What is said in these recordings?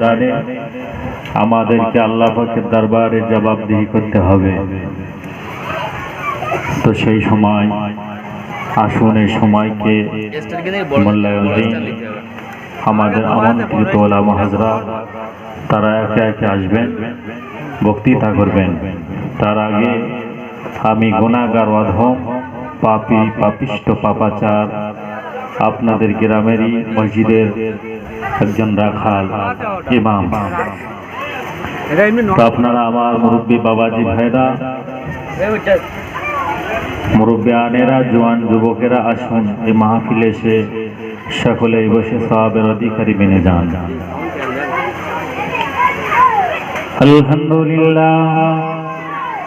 জানে আমাদেরকে আল্লাহ পাকের দরবারে জবাবদিহি করতে হবে। তো সেই সময় আসুন এই সময়কে মূল্যায়ন দিন আমাদের আমন্ত্রিত ওলামা হাজরা, তারা একে একে আসবেন, বক্তৃতা করবেন। তার আগে আমি গুণাগার অধম, পাপি পাপিষ্ট পাপাচার আপনাদের গ্রামেরই মসজিদের একজন রাখাল ইমাম। আপনারা আমার মুরব্বী বাবাজি ভাইরা, মুরব্বী আনেরা, জোয়ান যুবকেরা আসুন এই মাহফিলে এসে সকলে বসে সবাবের অধিকারী মেনে যান। আলহামদুলিল্লাহ।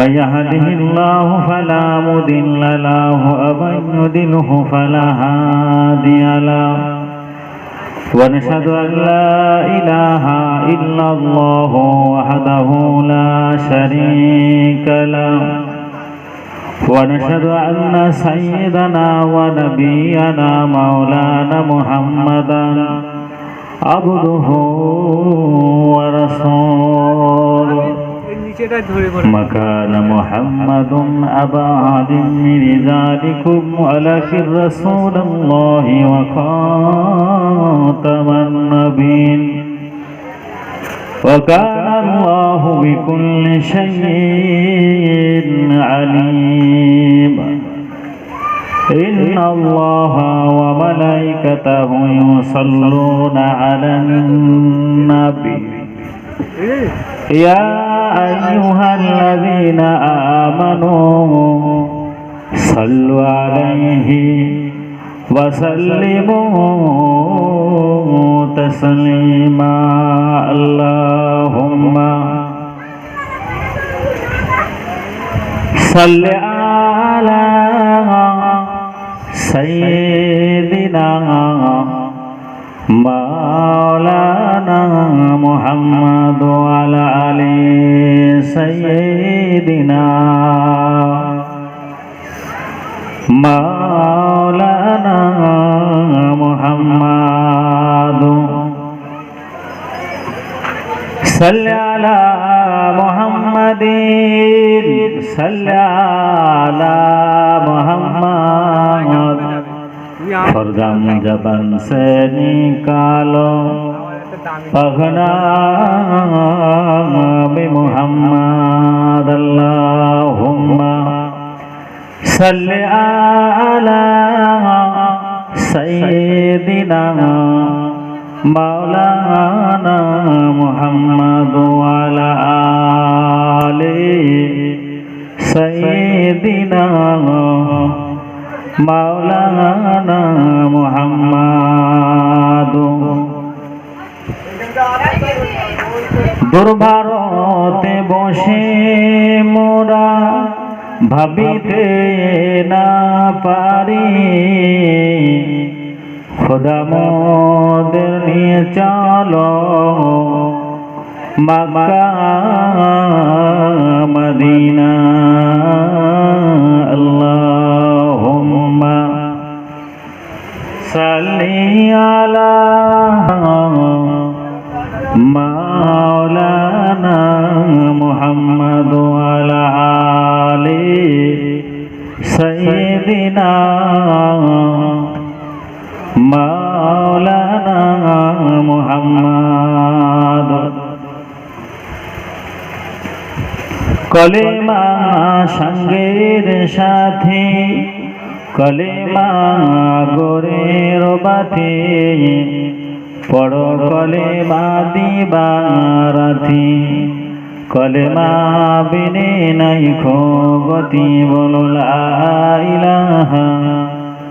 من يهده الله فلا مضل له ومن يضله فلا هادي له ونشهد أن لا إله إلا الله وحده لا شريك له ونشهد أن سيدنا ونبينا مولانا محمدا عبده ورسوله مكان محمد أبا عد من ذلكم ولكن رسول الله وخاتم النبيين. وكان الله بكل شيء عليم. إن الله وملائكته يصلون على النبي. يا أيها الذين آمنوا صلوا عليه وسلموا تسليما اللهم صل على سيدنا مولانا صل على محمد صل على محمد فرزم जबन से مولانا محمد وعلى آل سيدنا مولانا محمد দুর্ভারতে বসে মোরা ভাবিতে না পারি খোদা মোদের নিয়ে চলো মক্কা মদিনা। আল্লাহুম্মা সাল্লি আলা মাওলানা মুহাম্মদ আলা আলি মাওলানা মোহাম্মদ। কলেমা সঙ্গের সাথে, কলেমা গোরের বাতে, পড় কলেমা দিবারাতি, কলেমা বিনে নাই খোগতি বলো লাইলাহা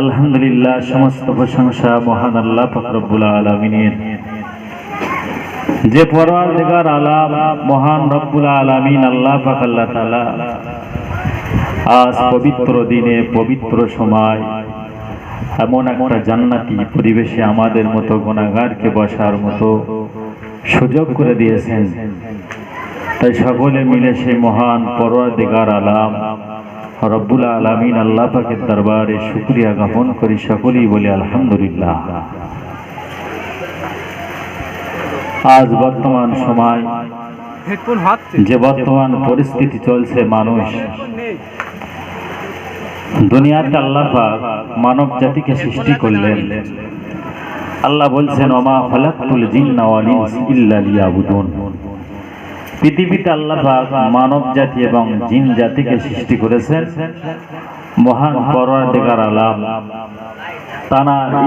আলহামদুলিল্লাহ, সমস্ত প্রশংসা মহান আল্লাহ ফকরবুল আলমিনের। যে পরওয়ারদিগার আলাম, মহান রব্বুল আলামিন, আল্লাহ পাক আল্লাহ আজ পবিত্র দিনে, পবিত্র সময়, এমন একটা জান্নাতি পরিবেশে আমাদের মতো গুণাগারকে বসার মতো সুযোগ করে দিয়েছেন। তাই সকলে মিলে সেই মহান পরওয়ারদিগার আলাম রব্বুল আলামিন আল্লাহ পাকের দরবারে শুকরিয়া জ্ঞাপন করি সকলেই বলি আলহামদুলিল্লাহ। আজ বর্তমান সময় যে বর্তমান পরিস্থিতি চলছে মানুষ দুনিয়াতে আল্লাহ পাক মানব জাতিকে সৃষ্টি করলেন। আল্লাহ বলছেন ওমা খালাকতুল জিন্না ওয়াল ইল্লা লিয়াবুদুন। পৃথিবীতে আল্লাহ মানব জাতি এবং জিন জাতিকে সৃষ্টি করেছেন। মহান আলাম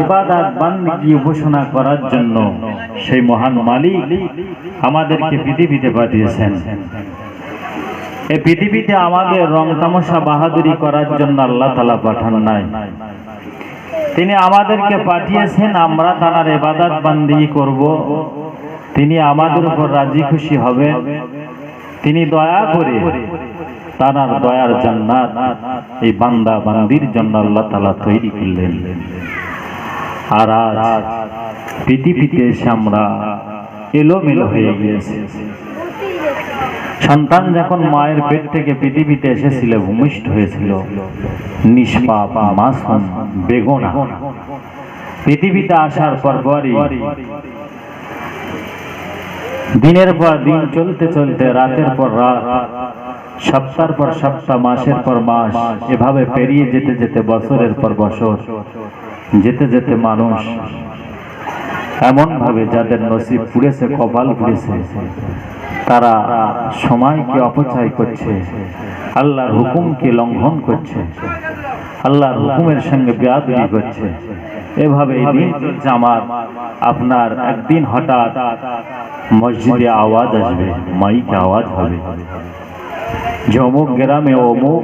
ইবাদত বান্দিগি উপাসনা করার জন্য সেই মহান মালিক আমাদেরকে পৃথিবীতে পাঠিয়েছেন। এই পৃথিবীতে আমাদের রং তামাশা বাহাদুরি করার জন্য আল্লাহ তালা পাঠান নাই। তিনি আমাদেরকে পাঠিয়েছেন, আমরা তার এবাদাত বান্দি করব। তিনি আমাদের উপর রাজি খুশি হবে। তিনি দয়া করে তার দয়ার জান্নাত এই বান্দা বান্দির জন্য আল্লাহ তালা তৈরি করলেন। আর আজ পৃথিবীতে এসে আমরা এলোমেলো হয়ে গিয়েছে। সন্তান যখন মায়ের পেট থেকে পৃথিবীতে এসেছিল, ভূমিষ্ঠ হয়েছিল, নিষ্পাপ, মাসুম, বেগুনা পৃথিবীতে আসার পর পরই দিনের পর দিন চলতে চলতে, রাতের পর রাত, সপ্তাহের পর সপ্তাহ, মাসের পর মাস, এভাবে পেরিয়ে যেতে যেতে বছরের পর বছর, যেতে যেতে মানুষ এমন ভাবে যাদের নসিব পুড়েছে, কপাল পুড়েছে, তারা সময়কে অপচয় করছে, আল্লাহর হুকুমকে লঙ্ঘন করছে, আল্লাহর হুকুমের সঙ্গে বেয়াদবি করছে। এভাবে দিন আমার, আপনার একদিন হঠাৎ মসজিদে আওয়াজ আসবে, মাইকে আওয়াজ হবে। যে অমুক গ্রামে অমুক,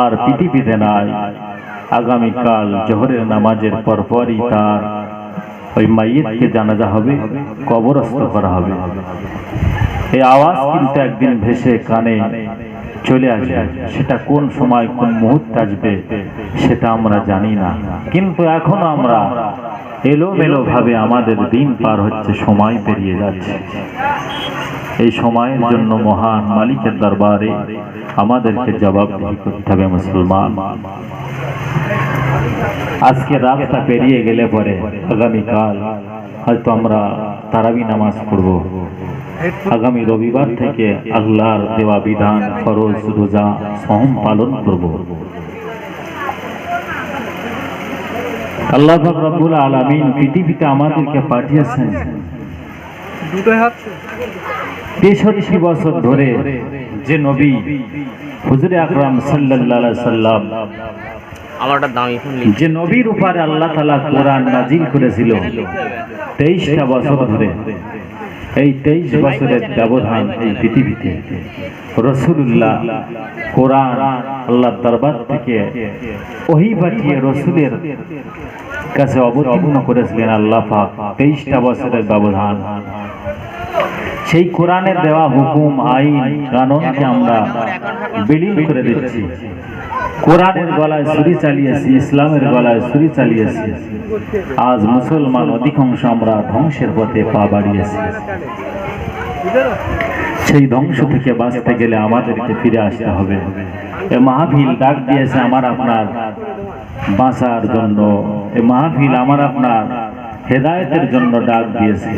আর পৃথিবীতে নাই। আগামীকাল জোহরের নামাজের পরপরই তার ওই মাইয়েতকে জানাজা হবে, কবরস্থ করা হবে। এই আওয়াজ কিন্তু একদিন ভেসে কানে চলে আসবে, সেটা কোন সময়, কোন মুহূর্তে আসবে, সেটা আমরা জানি না। কিন্তু এখনও আমরা এলোমেলো ভাবে আমাদের দিন পার হচ্ছে, সময় পেরিয়ে যাচ্ছে। এই সময়ের জন্য মহান মালিকের দরবারে আমাদেরকে জবাবদিহি করতে হবে, মুসলমান। আজকে রাতটা পেরিয়ে গেলে পরে আগামীকাল হয়তো আমরা তারাবি নামাজ পড়ব। আগামী রবিবার থেকে আল্লাহর দেওয়া বিধান, ফরজ, রোজা সহম পালন করব। আল্লাহ রব্বুল আলামিন পৃথিবীতে আমাদেরকে পাঠিয়েছেন। তেষট্টি বছর ধরে যে নবী হুজুরে আকরাম সাল্লাল্লাহু আলাইহি সাল্লাম যে নবীর উপরে আল্লাহ তালা কোরআন নাজিল করেছিল তেইশটা বছর ধরে। এই তেইশ বছরের ব্যবধান এই পৃথিবীতে। রসুল্লাহ কোরআন আল্লাহ দরবার থেকে ওহি পাঠিয়ে রসুলের কাছে অবতীর্ণ করেছিলেন আল্লাহ তেইশটা বছরের ব্যবধান। সেই কোরআনের দেওয়া হুকুম, আইন, কানুনকে আমরা বিলীন করে দিচ্ছি। কোরআনের গলায় ছুরি চালিয়েছি, ইসলামের গলায় ছুরি চালিয়েছি। আজ মুসলমান অধিকাংশ আমরা ধ্বংসের পথে পা বাড়িয়েছি। সেই ধ্বংস থেকে বাঁচতে গেলে আমাদেরকে ফিরে আসতে হবে। এ মাহফিল ডাক দিয়েছে আমার আপনার বাঁচার জন্য। এ মাহফিল আমার আপনার হেদায়েতের জন্য ডাক দিয়েছে।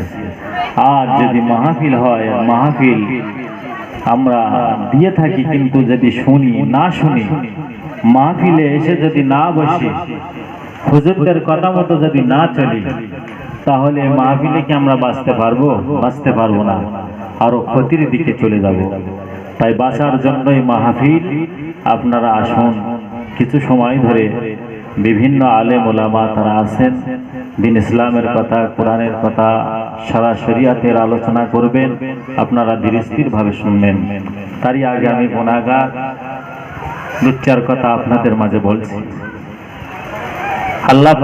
আর যদি মাহফিল হয়, মাহফিল আমরা দিয়ে থাকি, কিন্তু যদি শুনি, না শুনি, মাহফিলে এসে যদি না বসি, হুজুরদের কথা মতো যদি না চলি, তাহলে মাহফিলে কি আমরা বাঁচতে পারব? বাঁচতে পারব না। আরও ক্ষতির দিকে চলে যাব। তাই বাঁচার জন্যই মাহফিল, আপনারা আসুন। কিছু সময় ধরে বিভিন্ন আলেম ওলামা তারা আছেন। দিন ইসলামের কথা, কোরআনের কথা, সারা শরিয়াতের আলোচনা করবেন। আপনারা ধীরস্থির ভাবে শুনবেন। তারই আগে আমি গুণাগার দু চার কথা আপনাদের মাঝে বলছি। আল্লাহ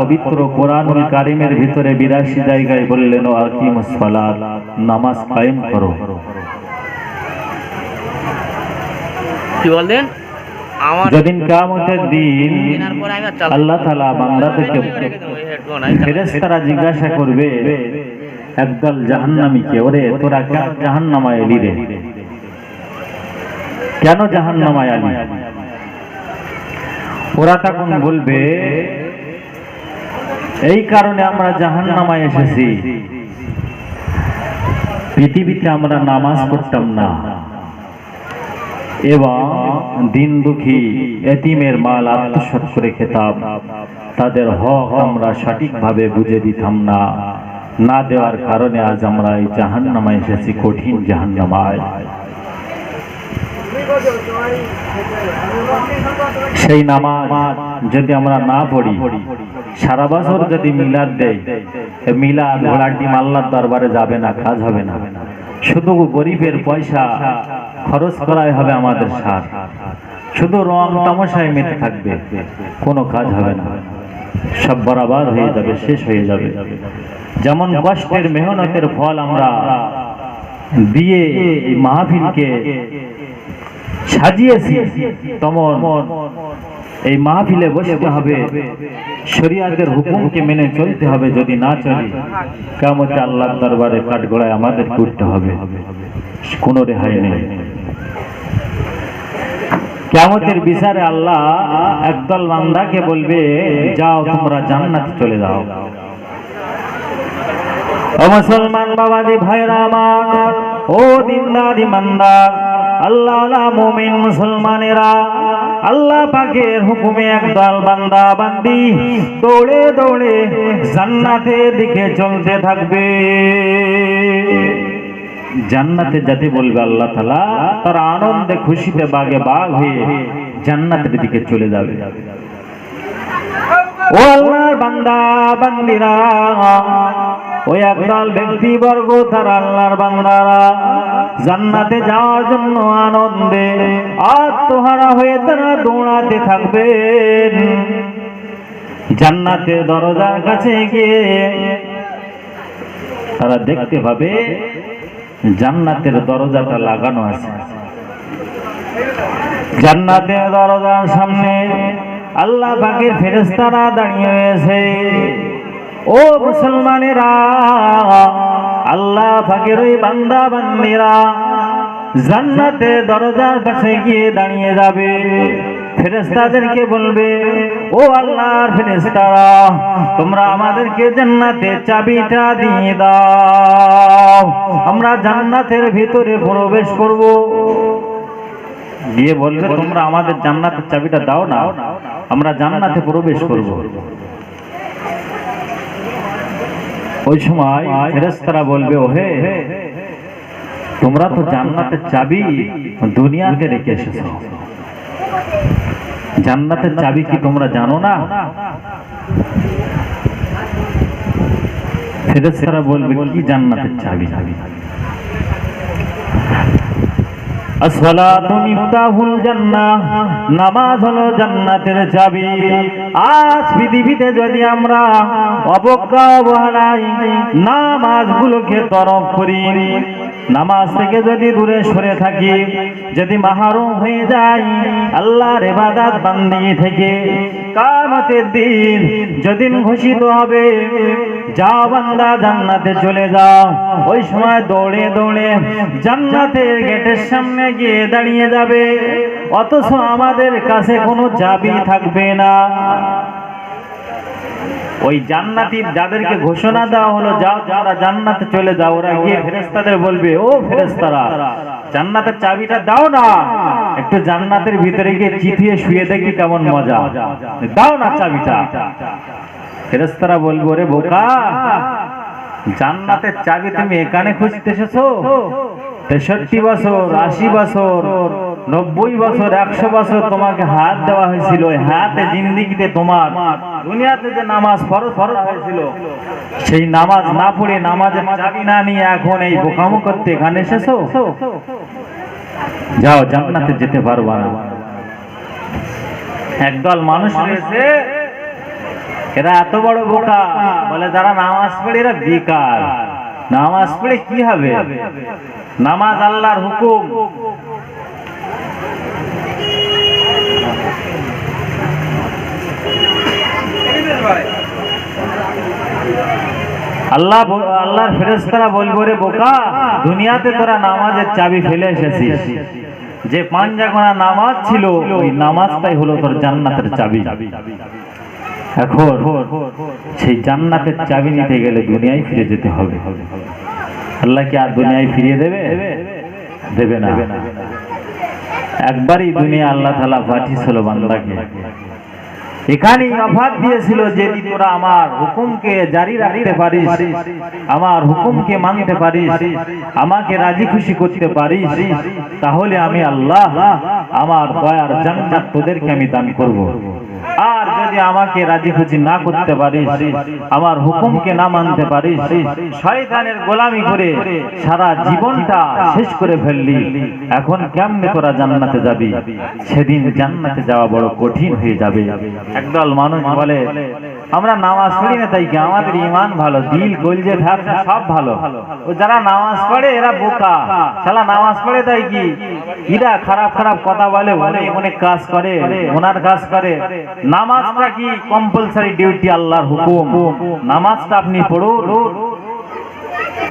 পবিত্র কোরআনুল কারিমের ভিতরে বিরাশি জায়গায় বললেন ও আকিম নামাজ কায়েম করো। কি বললেন? যেদিন কামতের দিন আল্লাহ তালা হেডফোন ফেরেশতারা জিজ্ঞাসা করবে একদল জাহান্নামীকে ওরে তোরা কেন জাহান্নামায় এলি রে? কেন জাহান্নামায় আলি ওরা তখন বলবে এই কারণে আমরা জাহান্নামায় এসেছি। পৃথিবীতে আমরা নামাজ পড়তাম না। এবং দিন দুঃখী এতিমের মাল আত্মসাৎ করে খেতাম। তাদের হক আমরা সঠিকভাবে বুঝে দিতাম না। না দেওয়ার কারণে আজ আমরা এই জাহান্নামায় এসেছি, কঠিন জাহান্নামায়। সেই নামাজ যদি আমরা না পড়ি সারা বছর যদি মিলাদ দেয় মিলাদ ঘোড়াটি মাল্লার দরবারে যাবে না, কাজ হবে না। শুধু গরিবের পয়সা খরচ করাই হবে আমাদের সার। শুধু রং তামাশায় মেতে থাকবে, কোনো কাজ হবে না। সব বরাবর হয়ে যাবে, শেষ হয়ে যাবে। যেমন কষ্টের মেহনতের ফল আমরা দিয়ে এই মাহফিলকে সাজিয়েছি, তেমন এই মাহফিলে বসতে হবে। শরিয়াতের হুকুমকে মেনে চলতে হবে, যদি না চলি কেমন আল্লাহর দরবারে কাঠগোড়ায় আমাদের করতে হবে। কোনো রেহাই নেই। কেমতের বিচারে আল্লাহ একদল বান্দাকে বলবে, যাও তোমরা জান্নাতে চলে যাও। মুসলমান বাবাজি ভাইরা ও দিনদার ইমানদার আল্লাহ আল্লাহ মুমিন মুসলমানেরা, আল্লাহ পাকের হুকুমে একদল বান্দা বান্দি দৌড়ে দৌড়ে জান্নাতের দিকে চলতে থাকবে। জান্নাতে যাতে বলবে আল্লাহ তালা তারা আনন্দে খুশিতে বাগে বাঘ হয়ে জান্নাতের দিকে চলে যাবে। আল্লাহর বান্দা ওই একদল ব্যক্তিবর্গ তারা আল্লাহর বান্দারা। জান্নাতে যাওয়ার জন্য আনন্দে আত্মহারা হয়ে তারা দৌড়াতে থাকবেন। জান্নাতে দরজার কাছে গিয়ে তারা দেখতে পাবে জান্নাতের দরজাটা লাগানো আছে। জান্নাতের দরজার সামনে আল্লাহ পাকের ফেরেস্তারা দাঁড়িয়ে রয়েছে। ও মুসলমানেরা, আল্লাহ পাকের ওই বান্দা বান্দিরা জান্নাতে দরজার পাশে গিয়ে দাঁড়িয়ে যাবে। ফেরেস্তাদেরকে বলবে, ও আল্লাহর ফেরেস্তারা তোমরা আমাদেরকে জান্নাতে চাবিটা দিয়ে দাও। আমরা জান্নাতের ভিতরে প্রবেশ করব। দিয়ে বলবে, তোমরা আমাদের জান্নাতের চাবিটা দাও না। আমরা জান্নাতে প্রবেশ করব। ওই সময় ফেরেশতারা বলবে, ওহে, তোমরা তো জান্নাতের চাবি দুনিয়াতে রেখে এসেছ। জান্নাতের চাবি কি তোমরা জানো না? ফেরেশতারা বলবে, কি জান্নাতের চাবি চাবি? নামাজ হলো জান্নাতের আজ পৃথিবীতে যদি আমরা নামাজগুলোকে তরফ করি, নামাজ থেকে যদি দূরে সরে থাকি, যদি মাহরুম হয়ে যাই, আল্লাহর ইবাদত বান্দি থেকে কামতের দিন যেদিন ঘোষিত হবে যাও বান্দা, জান্নাতে চলে যাও। ওই সময় দৌড়ে দৌড়ে জান্নাতের গেটের সামনে গিয়ে দাঁড়িয়ে যাবে। অথচ আমাদের কাছে কোনো চাবি থাকবে না। ওই জান্নাতির যাদেরকে ঘোষণা দেওয়া হলো, যাও যারা জান্নাতে চলে যাও। ওরা গিয়ে ফেরেস্তাদের বলবে, ও ফেরেস্তারা জান্নাতের চাবিটা দাও না। একটু জান্নাতের ভিতরে গিয়ে চিঠিয়ে শুয়ে দেখি কেমন মজা। দাও না চাবিটা। ফেরেস্তারা বলব রে বোকা, জান্নাতের চাবি তুমি এখানে খুঁজতে এসেছ? তেষট্টি বছর, আশি বছর, নব্বই বছর, একশো বছর তোমাকে হাত দেওয়া হয়েছিল। হাতে জিন্দিগিতে তোমার, দুনিয়াতে যে নামাজ ফরজ ফরজ হয়েছিল, সেই নামাজ না পড়ে নামাজের চাবি না নিয়ে এখন এই বোকামো করতে এখানে এসেছ? যাও, জান্নাতে যেতে পারবা না। একদল মানুষ রয়েছে এরা এত বড় বোকা। বলে যারা নামাজ পড়ে, এরা বেকার। নামাজ পড়ে কি হবে? নামাজ আল্লাহর হুকুম। আল্লাহ আল্লাহর ফেরেশতারা বলব রে বোকা, দুনিয়াতে তোরা নামাজের চাবি ফেলে এসেছিস। যে পাঞ্জাগোনা নামাজ ছিল, ওই নামাজটাই হলো তোর জান্নাতের চাবি। এখন সেই জান্নাতের চাবি নিতে গেলে দুনিয়ায় ফিরে যেতে হবে। আল্লাহ কি আর দুনিয়ায় ফিরিয়ে দেবে? দেবে না। একবারই দুনিয়া আল্লাহ তালা পাঠিয়েছিল বান্দাকে। এখানেই অফার দিয়েছিল যে তোরা আমার হুকুমকে জারি রাখতে পারিস, আমার হুকুমকে মানতে পারিস, আমাকে রাজি খুশি করতে পারিস, তাহলে আমি আল্লাহ আমার দয়ার জান্নাত তোদেরকে আমি দান করব। আর যদি আমাকে রাজি খুশি না করতে পারিস, আমার হুকুমকে না মানতে পারিস, শয়তানের গোলামি করে সারা জীবনটা শেষ করে ফেললি। এখন কেমনে তোরা জান্নাতে যাবি? সেদিন জান্নাতে যাওয়া বড় কঠিন হয়ে যাবে। একদল মানুষ বলে আমরা নামাজ পড়ি না তাই কি? আমাদের ইমান ভালো দিল কলজে ব্যবসা সব ভালো। ও যারা নামাজ পড়ে এরা বোকা। শালা নামাজ পড়ে তাই কি? ইরা খারাপ খারাপ কথা বলে অনেক অনেক কাজ করে ওনার কাজ করে। নামাজটা কি? কম্পালসারি ডিউটি আল্লাহর হুকুম। নামাজটা আপনি পড়ুন।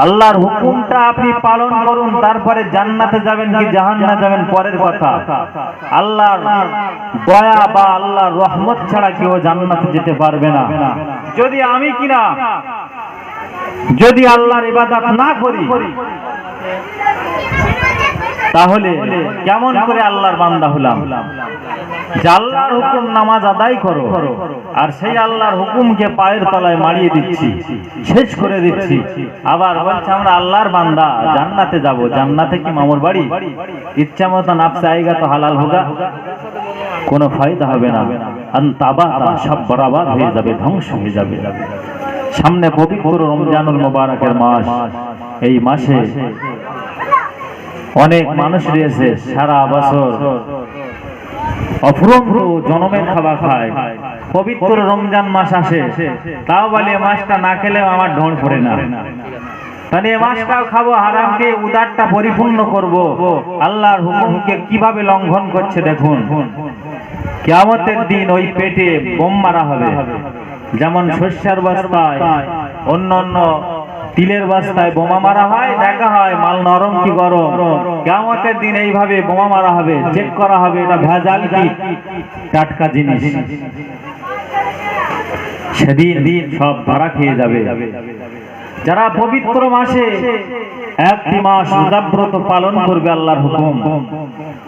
আল্লাহর হুকুমটা আপনি পালন করুন, তারপরে জান্নাতে যাবেন কি জাহান্নামে যাবেন, পরের কথা। আল্লাহর দয়া বা আল্লাহর রহমত ছাড়া কেউ জান্নাতে যেতে পারবে না। যদি আমি কিনা, যদি আল্লাহর ইবাদত না করি তাহলে কেমন করে আল্লাহর বান্দা হলাম? আল্লাহর হুকুম নামাজ আদায় করো, আর সেই আল্লাহর হুকুমকে পায়ের তলায় মারিয়ে দিচ্ছি, শেষ করে দিচ্ছি। আবার বলছে, আমরা আল্লাহর বান্দা, জান্নাতে যাব। জান্নাতে কি মামুর বাড়ি? ইচ্ছা মতো নাপসে আইগা তো হালাল হোগা। কোনো ফায়দা হবে না। আন্তাবা সব বরাবর হয়ে যাবে, ধ্বংস হয়ে যাবে। সামনে পবিত্র রমজানুল মোবারকের মাস। এই মাসে অনেক মানুষ রয়েছে সারা বছর। অফুরন্ত জনমের খাবার খায়। পবিত্র রমজান মাস আসে। তাও বলে মাছটা না খেলেও আমার ঢোঁড় পড়ে না। তাহলে এ মাসটাও খাব, হারামকে উদারটা পরিপূর্ণ করব। আল্লাহর হুকুমকে কীভাবে লঙ্ঘন করছে দেখুন। কিয়ামতের দিন ওই পেটে বোম মারা হবে। যেমন শস্যের বস্তায় অন্য অন্য তিলের বস্তায় বোমা মারা হয়, দেখা হয় মাল নরম কি গরম। কেমতের দিন এইভাবে বোমা মারা হবে, চেক করা হবে, এটা ভেজাল কি? টাটকা জিনিস। সেদিন দিন সব ধরা খেয়ে যাবে। যারা পবিত্র মাসে একটি মাস রোজাব্রত পালন করবে আল্লাহর হুকুম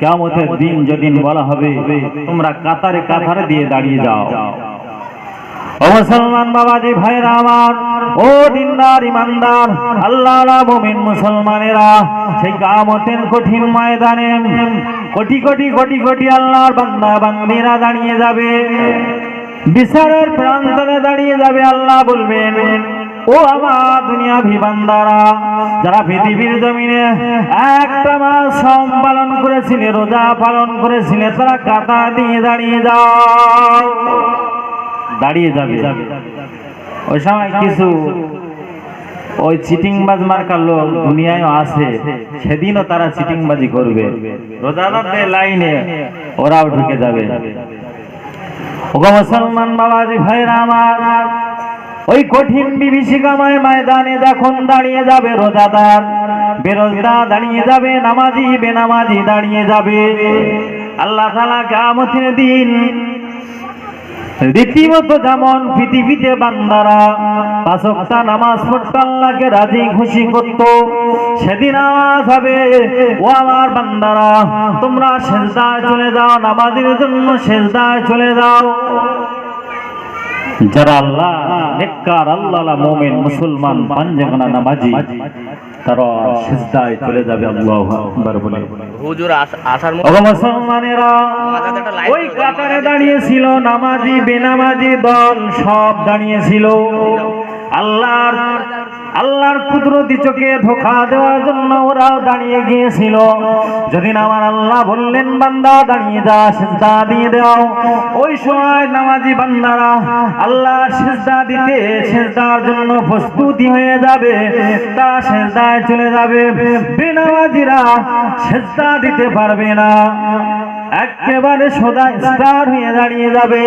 কেমতের দিন যেদিন বলা হবে, তোমরা কাতারে কাতারে দিয়ে দাঁড়িয়ে যাও। ও মুসলমান বাবাজি ভাইরা আমার, ও দিনদার, ইমানদার আল্লাহ মুমিন মুসলমানেরা, সেই কামতের কঠিন ময়দানে কোটি কোটি কোটি কোটি আল্লাহর বান্দা বান্দিরা দাঁড়িয়ে যাবে। বিচারের প্রান্তরে দাঁড়িয়ে যাবে, আল্লাহ বলবেন, ও আমার দুনিয়া ভিবান্দারা যারা পৃথিবীর জমিনে একটা মাস সম পালন করেছিলে, রোজা পালন করেছিলে, তারা কাতা দিয়ে দাঁড়িয়ে যাও। দাঁড়িয়ে যাবে। ওই সময় কিছু ওই চিটিংবাজ মার্কার লোক দুনিয়ায় আছে সেদিনও তারা চিটিংবাজি করবে। রোজাদারদের লাইনে, ওরাও ঢুকে যাবে। আমার, ওই কঠিন বিভীষিকাময় ময়দানে যখন দাঁড়িয়ে যাবে রোজাদার বেরোজদার দাঁড়িয়ে যাবে, নামাজি, বেনামাজি দাঁড়িয়ে যাবে। আল্লাহ তালা কেমতের দিন রীতিমতো যেমন পৃথিবীতে বান্দারা পাঁচক্তা নামাজ পড়তে আল্লাহকে রাজি, খুশি করত, সেদিন আওয়াজ হবে, ও আমার বান্দারা, তোমরা সেজদায় চলে যাও, নামাজের জন্য সেজদায় চলে যাও। যারা আল্লাহ আল্লাহ মুসলমান, পাঞ্জাগানা নামাজি তারা সিজদায় চলে যাবে আল্লাহু আকবার বলে। হুজুর আসার মতো মুসলমানেরা ওই কাতারে দাঁড়িয়েছিল নামাজি বেনামাজি দল সব দাঁড়িয়েছিল। আল্লাহর আল্লাহর কুদরতি চোখে ধোকা দেওয়ার জন্য ওরাও দাঁড়িয়ে গিয়েছিল। যেদিন আমার আল্লাহ বললেন, বান্দা দাঁড়িয়ে যা, সিজদা দিয়ে দাও। ওই সময় নামাজি বান্দারা আল্লাহ সিজদা দিতে সিজদার জন্য প্রস্তুতি হয়ে যাবে তারা সিজদায় চলে যাবে। বেনামাজিরা সেজদা দিতে পারবে না। একেবারে সদা স্টার হয়ে দাঁড়িয়ে যাবে।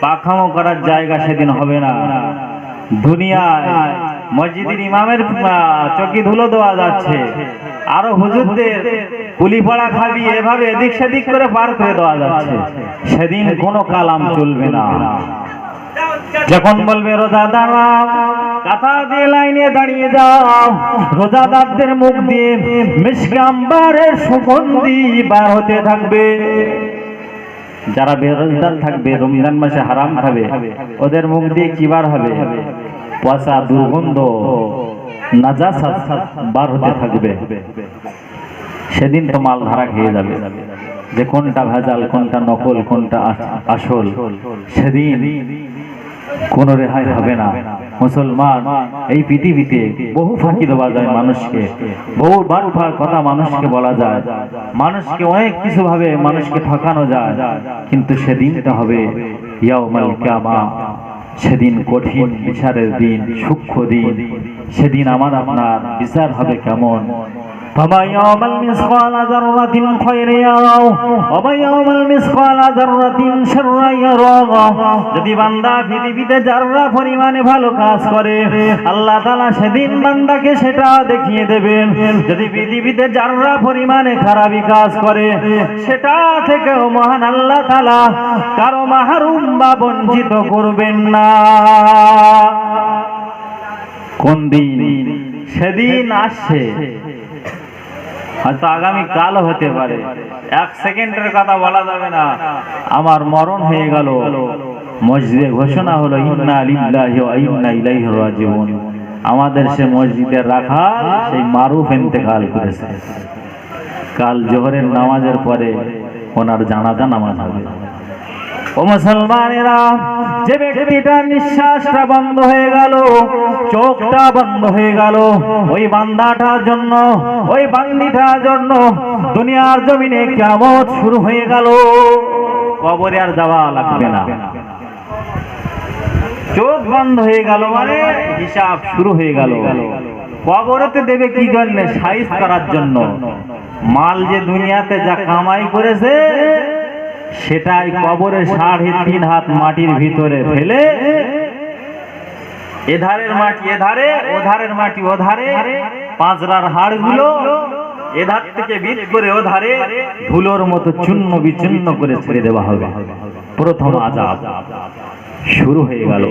পাখামো করার জায়গা সেদিন হবে না। দুনিয়ায় মসজিদের ইমামের চকি ধুলো দেওয়া যাচ্ছে। আরও হুজুরদের কুলিপাড়া খাবি এভাবে এদিক সেদিক করে পার করে দেওয়া যাচ্ছে। সেদিন কোনো কালাম চলবে না। যখন বলবে রোজাদাররা কাঁথা দিয়ে লাইনে দাঁড়িয়ে যাও রোজাদারদের মুখ দিয়ে মিসকাম্বারের সুগন্ধি বার হতে থাকবে। যারা বেরোজগার থাকবে, রমজান মাসে হারাম খাবে, ওদের মুখ দিয়ে কি বার হবে? পয়সা, দুর্গন্ধ, নাজাসা বার হতে থাকবে। সেদিন তো মাল ধারা খেয়ে যাবে। যে কোনটা ভেজাল, কোনটা নকল, কোনটা আসল, সেদিন কোনো রেহাই হবে না। মুসলমান, এই পৃথিবীতে বহু ফাঁকি দেওয়া যায় মানুষকে। বহু বার বারবার কথা মানুষকে বলা যায়। মানুষকে অনেক কিছু ভাবে মানুষকে ঠকানো যায়। কিন্তু সেদিনটা হবে ইয়াউমাল সেদিন কঠিন বিচারের দিন, সূক্ষ্ম দিন। সেদিন আমার, আপনার বিচার হবে কেমন? فمن يعمل مثقال ذرة خير يره ومن يعمل مثقال ذرة شرا يره যদি বান্দা পৃথিবীতে যারা পরিমাণে ভালো কাজ করে আল্লাহ তাআলা সেদিন বান্দাকে সেটা দেখিয়ে দেবেন যদি পৃথিবীতে যারা পরিমাণে খারাপি কাজ করে সেটা থেকেও মহান আল্লাহ তাআলা কারো মাহরুম বা বঞ্চিত করবেন না কোন দিন সেদিন আসছে হয়তো আগামী কাল হতে পারে। এক সেকেন্ডের কথা বলা যাবে না। আমার মরণ হয়ে গেল। মসজিদে ঘোষণা হলো রাজিউন। আমাদের সে মসজিদে রাখা সেই মারুফ ইন্তেকাল করেছে। কাল জোহরের নামাজের পরে ওনার জানাজা নামাজ হবে। ও মুসলমানেরা, যে ব্যক্তিটার নিঃশ্বাসটা বন্ধ হয়ে গেল চোখটা বন্ধ হয়ে গেল। ওই বান্দাটার জন্য, ওই বান্দিটার জন্য দুনিয়ার জমিনে কেমত শুরু হয়ে গেল। কবরে আর যাওয়া লাগবে না। চোখ বন্ধ হয়ে গেল মানে হিসাব শুরু হয়ে গেল। কবরেতে দেবে কি জন্য? সাইজ করার জন্য। মাল যে দুনিয়াতে যা কামাই করেছে, সেটাই কবরে সাড়ে তিন হাত মাটির ভিতরে ফেলে এধারের মাটি এধারে, ওধারের মাটি ওধারে পাঁচরার হাড়গুলো এধার থেকে বিট করে ওধারে, ধুলোর মতো চূর্ণ বিচূর্ণ করে ছেড়ে দেওয়া হবে। প্রথম আজাব শুরু হয়ে গেল।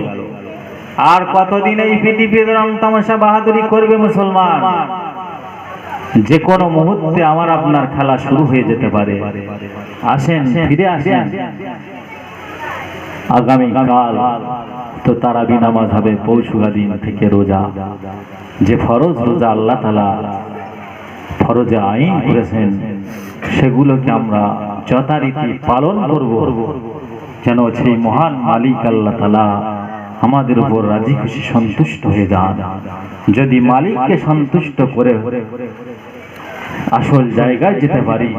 আর কতদিন এই পৃথিবীর রং তামাশা বাহাদুরি করবে মুসলমান? যে কোনো মুহূর্তে আমার আপনার খেলা শুরু হয়ে যেতে পারে। আসেন, ফিরে আসেন। আগামী তো তারা নামাজ হবে পৌষুগা দিন থেকে রোজা। যে ফরজ রোজা আল্লাহ তালা ফরজে আইন করেছেন, সেগুলোকে আমরা যথারীতি পালন করব। যেন সেই মহান মালিক আল্লাহ তালা আমাদের উপর রাজি খুশি সন্তুষ্ট হয়ে যান। যদি মালিককে সন্তুষ্ট করে আসল জায়গায় যেতে পারি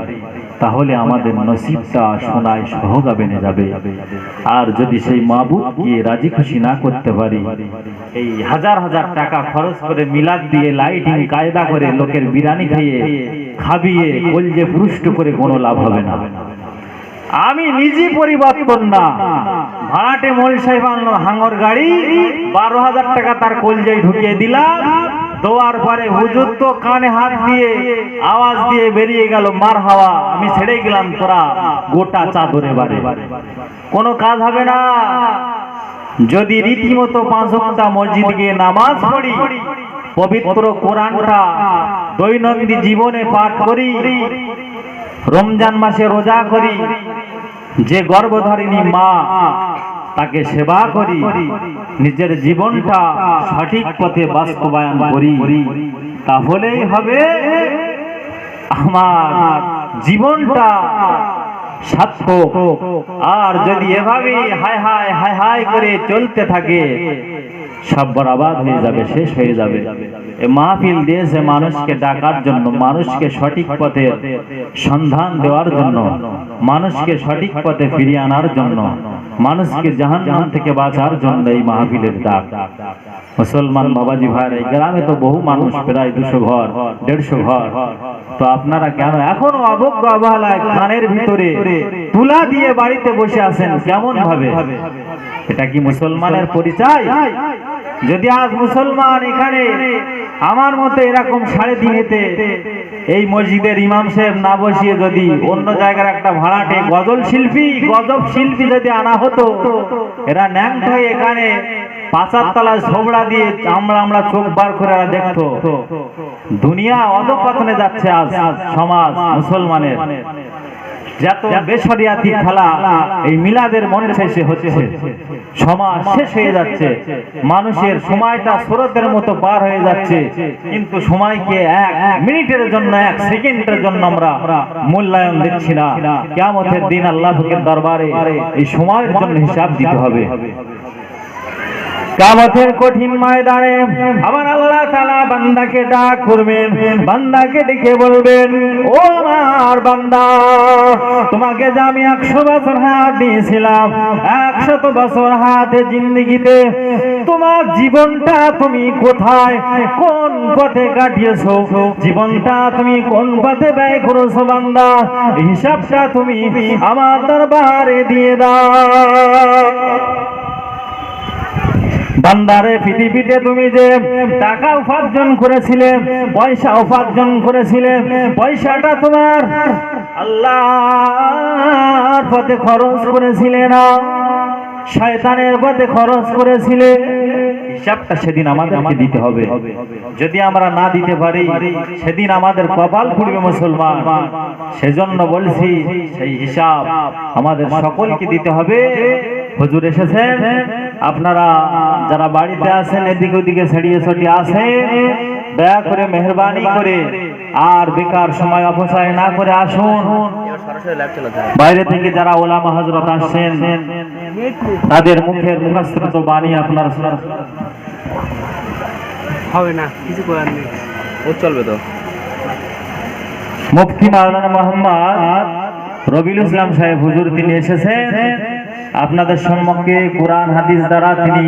তাহলে আমাদের নসিবটা সোনায় সহগা বেনে যাবে। আর যদি সেই মাবুদকে রাজি খুশি না করতে পারি, এই হাজার হাজার টাকা খরচ করে মিলাদ দিয়ে লাইটিং কায়দা করে লোকের বিরানি খেয়ে, খাবিয়ে কলজে পুরুষ্ট করে কোনো লাভ হবে না। আমি নিজে পরিবর্তন না। ভাড়াটে মল সাহেব আনলো হাঙ্গর গাড়ি, বারো হাজার টাকা তার কলজাই ঢুকিয়ে দিলাম। দেওয়ার পরে হুজুর তো কানে হাত দিয়ে আওয়াজ দিয়ে বেরিয়ে গেল, মার হাওয়া, আমি ছেড়ে গেলাম তোরা গোটা চাদরে বাড়ি কোনো কাজ হবে না। যদি রীতিমতো পাঁচ ঘণ্টা মসজিদ গিয়ে নামাজ পড়ি, পবিত্র কোরআনটা দৈনন্দিন জীবনে পাঠ করি, রমজান মাসে রোজা করি, যে গর্ভধারিণী মা তাকে সেবা করি, নিজের জীবনটা সঠিক পথে বাস্তবায়ন করি। তাহলেই হবে আমার জীবনটা আর যদি এভাবে হায় হায় হায় হায় করে চলতে থাকে সব বরাবাদ হয়ে যাবে, শেষ হয়ে যাবে। এ মাহফিল দিয়েছে মানুষকে ডাকার জন্য, মানুষকে সঠিক পথে সন্ধান দেওয়ার জন্য, মানুষকে সঠিক পথে ফিরিয়ে আনার জন্য, মানুষকে জাহান জাহান থেকে বাঁচার জন্য এই মাহফিলের ডাক। মুসলমান বাবাজি ভাই গ্রামে তো বহু মানুষ, প্রায় দুশো ঘর, দেড়শো ঘর। তো আপনারা কেন এখনও অবজ্ঞ, অবহেলায় কানের ভিতরে তুলা দিয়ে বাড়িতে বসে আছেন? কেমন ভাবে? এটা কি মুসলমানের পরিচয়? যদি আজ মুসলমান এখানে আমার মতে এরকম সাড়ে দিনেতে এই মসজিদের ইমাম সাহেব না বসিয়ে যদি অন্য জায়গার একটা ভাড়াটে গজল শিল্পী, গজব শিল্পী যদি আনা হতো, এরা ন্যাংট হয়ে এখানে পাঁচার ঝোবড়া দিয়ে আমরা আমরা চোখ বার করে এরা দেখতো। দুনিয়া অধপতনে যাচ্ছে আজ সমাজ মুসলমানের। যত বেসরিয়াতি খেলা এই মিলাদের মনে শেষে হচ্ছে। সমাজ শেষ হয়ে যাচ্ছে। মানুষের সময়টা স্রোতের মতো পার হয়ে যাচ্ছে। কিন্তু সময়কে এক মিনিটের জন্য এক সেকেন্ডের জন্য আমরা মূল্যায়ন দিচ্ছি না। কেমন দিন আল্লাহ দরবারে এই সময়ের জন্য হিসাব দিতে হবে। কামতের কঠিন ময়দানে আমার আল্লাহ তাআলা বান্দাকে ডাক করবেন, বান্দাকে ডেকে বলবেন, ও আমার বান্দা, তোমাকে যে আমি একশো বছর হাত দিয়েছিলাম, একশত বছর হাতে জিন্দিগিতে, তোমার জীবনটা তুমি কোথায়, কোন পথে কাটিয়েছো, জীবনটা তুমি কোন পথে ব্যয় করেছ বান্দা, হিসাবটা তুমি আমার দরবারে দিয়ে দাও। বান্দারে, পৃথিবীতে তুমি যে টাকা উপার্জন করেছিলে, পয়সা উপার্জন করেছিলে, পয়সাটা তোমার আল্লাহর পথে খরচ করেছিলে না? শয়তানের পথে খরচ করেছিলে? হিসাবটা সেদিন আমাদেরকে দিতে হবে। যদি আমরা না দিতে পারি, সেদিন আমাদের কপাল খুলবে মুসলমান। সেজন্য বলছি, সেই হিসাব আমাদের সকলকে দিতে হবে। হুজুর এসেছেন? আপনারা যারা বাড়িতে আছেন এদিকে ওদিকে ছড়িয়ে ছড়িয়ে আসেন দয়া করে মেহরবানি করে আর বেকার সময় অপচয় না করে আসুন। বাইরে থেকে যারা ওলামা হজরত আসছেন তাদের মুখের মুখস্থিত বাণী আপনার হবে না কিছু করার নেই। ও চলবে তো। মুফতি মাওলানা মোহাম্মদ রবিউল ইসলাম সাহেব হুজুর তিনি এসেছেন। আপনাদের সম্মুখে কোরআন হাদিস দ্বারা তিনি